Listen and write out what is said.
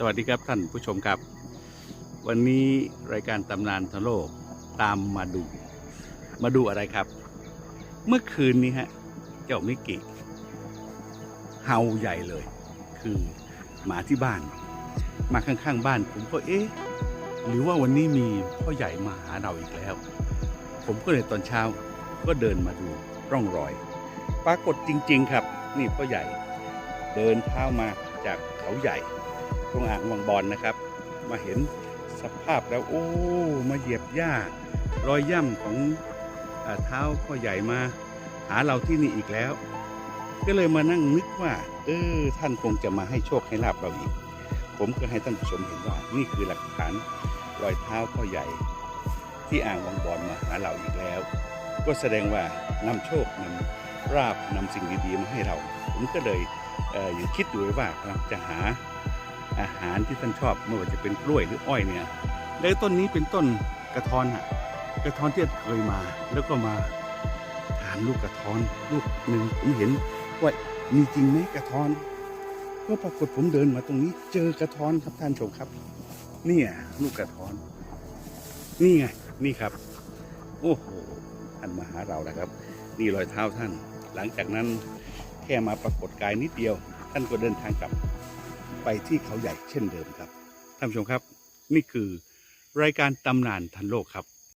สวัสดีครับท่านผู้ชมครับ วันนี้รายการตำนานทั้งโลกตามมาดู มาดูอะไรครับ เมื่อคืนนี้ฮะ เจ้ามิกิเห่าใหญ่เลย คือหมาที่บ้าน มาข้างๆบ้าน ผมก็เอ๊ะหรือว่าวันนี้มีพ่อใหญ่มาหาเราอีกแล้ว ผมก็เลยตอนเช้าก็เดินมาดูร่องรอย ปรากฏจริง ๆ ครับ นี่พ่อใหญ่ เดินเท้ามาจากเขาใหญ่ ตรงอ่างวังบอลนะครับ มาเห็นสภาพแล้วโอ้มาเหยียบหญ้ารอยย่ำของอเท้าพ่อใหญ่มาหาเราที่นี่อีกแล้ว ก็เลยมานั่งนึกว่า เออท่านคงจะมาให้โชคให้ลาบเราอีก ผมก็ให้ท่านผู้ชมเห็นว่า นี่คือหลักฐานรอยเท้าพ่อใหญ่ ที่อ่างวังบอลมาหาเราอีกแล้ว ก็แสดงว่านำโชคนำราบนำสิ่งดีๆมาให้เรา ผมก็เลยเอออยู่คิดอยู่ว่าจะหา อาหารที่ท่านชอบไม่ว่าจะเป็นกล้วยหรืออ้อยเนี่ยแล้ต้นนี้เป็นต้นกระท้อนอะกระท้อนที่เคยมา แล้วก็มาทานลูกกระท้อนลูกหนึ่งผมเห็นว่ามีจริงไหมกระท้อนก็ปรากฏผมเดินมาตรงนี้ เจอกระท้อนครับท่านชมครับนี่ยลูกกระท้อน นี่ไงนี่ครับ โอ้โหท่านมาหาเรานะครับ นี่รอยเท้าท่าน หลังจากนั้นแค่มาปรากฏกายนิดเดียว ท่านก็เดินทางกลับ ไปที่เขาใหญ่เช่นเดิมครับท่านผู้ชมครับ นี่คือรายการตำนานทันโลกครับ